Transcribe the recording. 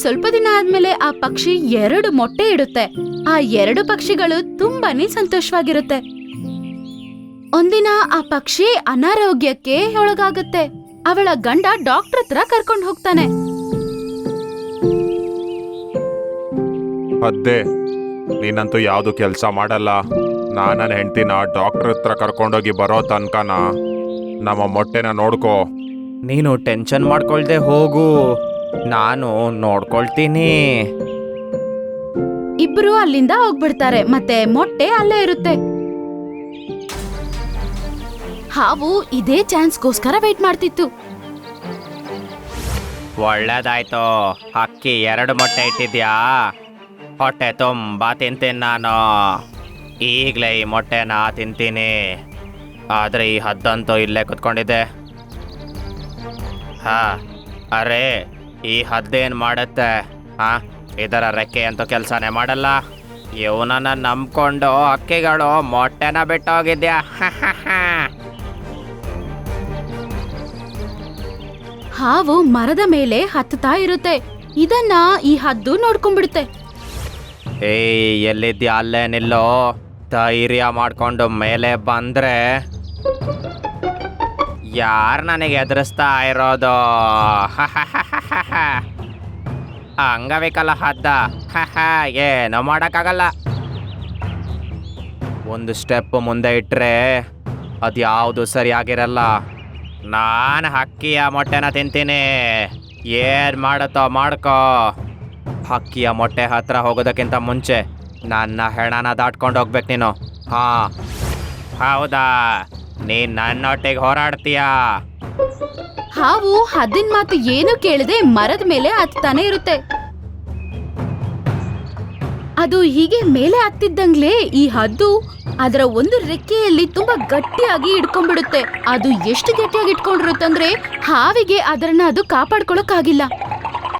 ಸ್ವಲ್ಪ ದಿನ ಆದ್ಮೇಲೆ ಆ ಪಕ್ಷಿ ಎರಡು ಮೊಟ್ಟೆ ಇಡುತ್ತೆ. ಆ ಎರಡು ಪಕ್ಷಿಗಳು ತುಂಬಾನೇ ಸಂತೋಷವಾಗಿರುತ್ತೆ. ಒಂದಿನ ಆ ಪಕ್ಷಿ ಅನಾರೋಗ್ಯಕ್ಕೆ ಒಳಗಾಗುತ್ತೆ. ಅವಳ ಗಂಡ ಡಾಕ್ಟರ್ ಹತ್ರ ಕರ್ಕೊಂಡು ಹೋಗ್ತಾನೆ. ಅದ್ದೇ ನೀನಂತೂ ಯಾವುದು ಕೆಲಸ ಮಾಡಲ್ಲ? ನಾನು ನನ್ನ ಹೆಂಡ್ತಿನ ಡಾಕ್ಟರ್ ಹತ್ರ ಕರ್ಕೊಂಡೋಗಿ ಬರೋ ತನಕನ ನಮ್ಮ ಮೊಟ್ಟೆನ ನೋಡ್ಕೋ. ನೀನು ಟೆನ್ಷನ್ ಮಾಡ್ಕೊಳ್ದೆ ಹೋಗು. ನಾನು ನೋಡ್ಕೊಳ್ತೀನಿ. ಇಬ್ರು ಅಲ್ಲಿಂದ ಹೋಗ್ಬಿಡ್ತಾರೆ ಮತ್ತೆ ಮೊಟ್ಟೆ ಅಲ್ಲೇ ಇರುತ್ತೆ. ಹಾವು ಇದೇ ಚಾನ್ಸ್ಗೋಸ್ಕರ ವೇಟ್ ಮಾಡ್ತಿತ್ತು. ಒಳ್ಳೇದಾಯ್ತು. ಅಕ್ಕಿ ಎರಡು ಮೊಟ್ಟೆ ಇಟ್ಟಿದ್ಯಾ? ಹೊಟ್ಟೆ ತುಂಬಾ ತಿಂತೀನಿ ನಾನು. ಈಗಲೇ ಈ ಮೊಟ್ಟೆನ ತಿಂತೀನಿ. ಆದರೆ ಈ ಹದ್ದಂತೂ ಇಲ್ಲೇ ಕುತ್ಕೊಂಡಿದ್ದೆ. ಹಾ ಅರೆ ಈ ಹದ್ದೇನು ಮಾಡುತ್ತೆ? ಹಾ ಇದರ ರೆಕ್ಕೆ ಅಂತ ಕೆಲಸನೇ ಮಾಡಲ್ಲ. ಇವನನ್ನ ನಂಬ್ಕೊಂಡು ಅಕ್ಕಿಗಳು ಮೊಟ್ಟೆನ ಬಿಟ್ಟೋಗಿದ್ಯಾ? ಹಾವು ಮರದ ಮೇಲೆ ಹತ್ತುತ್ತಾ ಇರುತ್ತೆ. ಇದನ್ನ ಈ ಹದ್ದು ನೋಡ್ಕೊಂಡ್ಬಿಡುತ್ತೆ. ಏಯ್ ಎಲ್ಲಿದ್ಯಾ? ಅಲ್ಲೇ ನಿಲ್ಲೋ. ಧೈರ್ಯ ಮಾಡ್ಕೊಂಡು ಮೇಲೆ ಬಂದ್ರೆ ಯಾರು ನನಗೆ ಎದುರಿಸ್ತಾ ಇರೋದು? ಅಂಗವಿಕಲ ಹದ್ದ. ಏನು ಮಾಡೋಕ್ಕಾಗಲ್ಲ. ಒಂದು ಸ್ಟೆಪ್ ಮುಂದೆ ಇಟ್ಟರೆ ಅದು ಯಾವುದು ಸರಿಯಾಗಿರಲ್ಲ. ನಾನು ಹಕ್ಕಿಯ ಮೊಟ್ಟೆನ ತಿಂತೀನಿ. ಏನು ಮಾಡುತ್ತೋ ಮಾಡ್ಕೋ. ಹಕ್ಕಿಯ ಮೊಟ್ಟೆ ಹತ್ರ ಹೋಗೋದಕ್ಕಿಂತ ಮುಂಚೆ ನನ್ನ ಹೆಣನ ದಾಟ್ಕೊಂಡು ಹೋಗ್ಬೇಕು ನೀನು. ಹಾ. ಹೌದಾ? ನೀನು ನನ್ನೊಟ್ಟಿಗೆ ಹೋರಾಡ್ತೀಯಾ? ಹಾವು ಹದ್ದಿನ ಮಾತು ಏನು ಕೇಳದೆ ಮರದ ಮೇಲೆ ಹತ್ತಾನೆ ಇರುತ್ತೆ. ಅದು ಹೀಗೆ ಮೇಲೆ ಹತ್ತಿದ್ದಂಗ್ಲೇ ಈ ಹದ್ದು ಅದರ ಒಂದು ರೆಕ್ಕೆಯಲ್ಲಿ ತುಂಬಾ ಗಟ್ಟಿಯಾಗಿ ಇಟ್ಕೊಂಡ್ಬಿಡುತ್ತೆ ಅದು ಎಷ್ಟು ಗಟ್ಟಿಯಾಗಿ ಇಟ್ಕೊಂಡಿರುತ್ತಂದ್ರೆ ಹಾವಿಗೆ ಅದರನ್ನ ಅದು ಕಾಪಾಡ್ಕೊಳಕ್ ಆಗಿಲ್ಲ